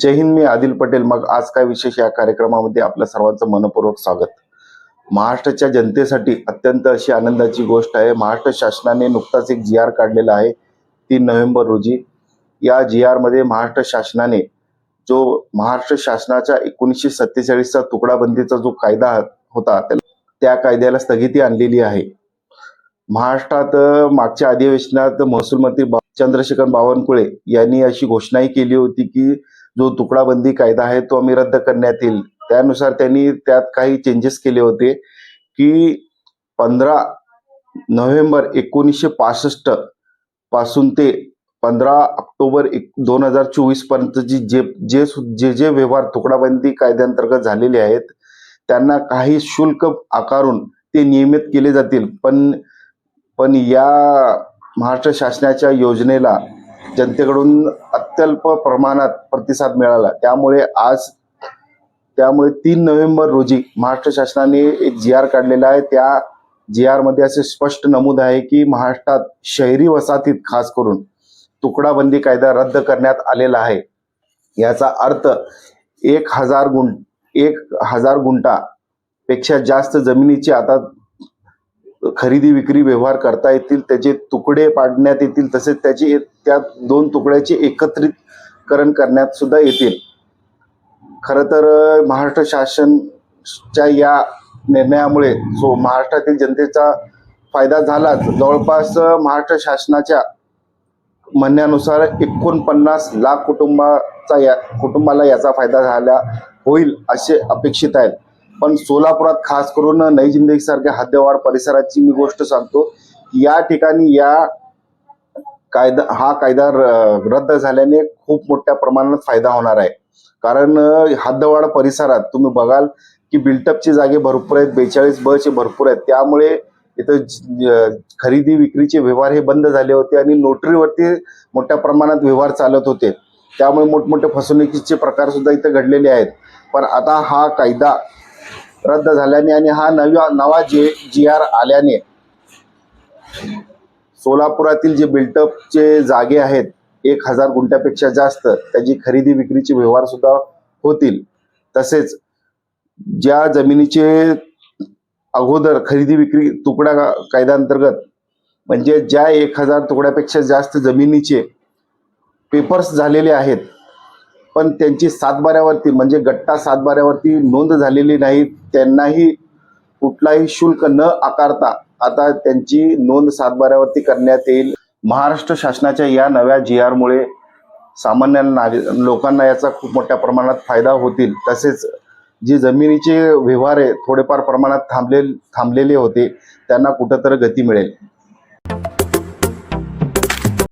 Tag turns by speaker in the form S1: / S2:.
S1: जय हिंद मी आदिल पटेल. मग आज काय विशेष या कार्यक्रमामध्ये आपल्या सर्वांचं मनपूर्वक स्वागत. महाराष्ट्राच्या जनतेसाठी अत्यंत अशी आनंदाची गोष्ट आहे. महाराष्ट्र शासनाने नुकताच एक जी आर काढलेला आहे तीन नोव्हेंबर रोजी. या जी आरमध्ये महाराष्ट्र शासनाने जो महाराष्ट्र शासनाच्या एकोणीसशे सत्तेचाळीसचा तुकडाबंदीचा जो कायदा होता त्या- कायद्याला स्थगिती आणलेली आहे. महाराष्ट्रात मागच्या अधिवेशनात महसूल मंत्री चंद्रशेखर बावनकुळे यांनी अशी घोषणाही केली होती की जो तुकडाबंदी कायदा आहे तो आम्ही रद्द करण्यात येईल. त्यानुसार त्यांनी त्यात काही चेंजेस केले होते की पंधरा नोव्हेंबर एकोणीसशे पासष्टपासून ते पंधरा ऑक्टोबर एक दोन हजार चोवीस पर्यंतची जे जे सु- जे जे व्यवहार तुकडाबंदी कायद्यांतर्गत झालेले आहेत त्यांना काही शुल्क आकारून ते नियमित केले जातील. पण पण या महाराष्ट्र शासनाच्या योजनेला जनतेकडून अत्यल्प प्रमाणात प्रतिसाद मिळाला. त्यामुळे आज त्यामुळे तीन नोव्हेंबर रोजी महाराष्ट्र शासनाने एक जी आर काढलेला आहे. त्या जी आरमध्ये असे स्पष्ट नमूद आहे की महाराष्ट्रात शहरी वसाहतीत खास करून तुकडाबंदी कायदा रद्द करण्यात आलेला आहे. याचा अर्थ एक हजार गुंट एक हजार गुंटा पेक्षा जास्त जमिनीची आता खरेदी विक्री व्यवहार करता येतील त्याचे तुकडे पाडण्यात येतील तसेच त्याची त्या दोन तुकड्याचे एकत्रितकरण करण्यात सुद्धा येतील. खरं तर महाराष्ट्र शासनच्या या निर्णयामुळे जो महाराष्ट्रातील जनतेचा फायदा झालाच. जवळपास महाराष्ट्र शासनाच्या म्हणण्यानुसार एकोणपन्नास लाख कुटुंबाचा या कुटुंबाला याचा फायदा झाला होईल असे अपेक्षित आहेत पण सोलापुरात खास करून नई जिंदगी सारख्या हद्दवाड परिसराची मी गोष्ट सांगतो या ठिकाणी या कायदा हा कायदा र- रद्द झाल्याने खूप मोठ्या प्रमाणात फायदा होणार आहे. कारण हद्दवाड परिसरात तुम्ही बघाल की बिल्टअपचे जागे भरपूर आहेत बेचाळीस बचे भरपूर आहेत. त्यामुळे इथं खरेदी विक्रीचे व्यवहार हे बंद झाले होते आणि नोटरीवरती मोठ्या प्रमाणात व्यवहार चालत होते. त्यामुळे मोठमोठे फसवणुकीचे प्रकार सुद्धा इथं घडलेले आहेत. पण आता हा कायदा रद्द झाल्याने आणि हा नवा नवा जे जी आर आल्याने सोलापुरातील जे बिल्टअपचे जागे आहेत एक हजार गुंठ्यापेक्षा जास्त त्याची खरेदी विक्रीचे व्यवहार सुद्धा होतील. तसेच ज्या जमिनीचे अगोदर खरेदी विक्री तुकडा कायद्याअंतर्गत म्हणजे ज्या एक हजार तुकड्यापेक्षा जास्त जमिनीचे पेपर्स झालेले आहेत पण त्यांची सातबाऱ्यावरती म्हणजे गट्टा सातबाऱ्यावरती नोंद झालेली नाहीत त्यांनाही कुठलाही शुल्क न आकारता आता त्यांची नोंद सातबाऱ्यावरती करण्यात येईल. महाराष्ट्र शासनाच्या या नव्या जी आरमुळे सामान्य नागरिक लोकांना याचा खूप मोठ्या प्रमाणात फायदा होतील. तसेच जी जमिनीचे व्यवहार आहे थोडेफार प्रमाणात थांबले थांबलेले होते त्यांना कुठंतरी गती मिळेल.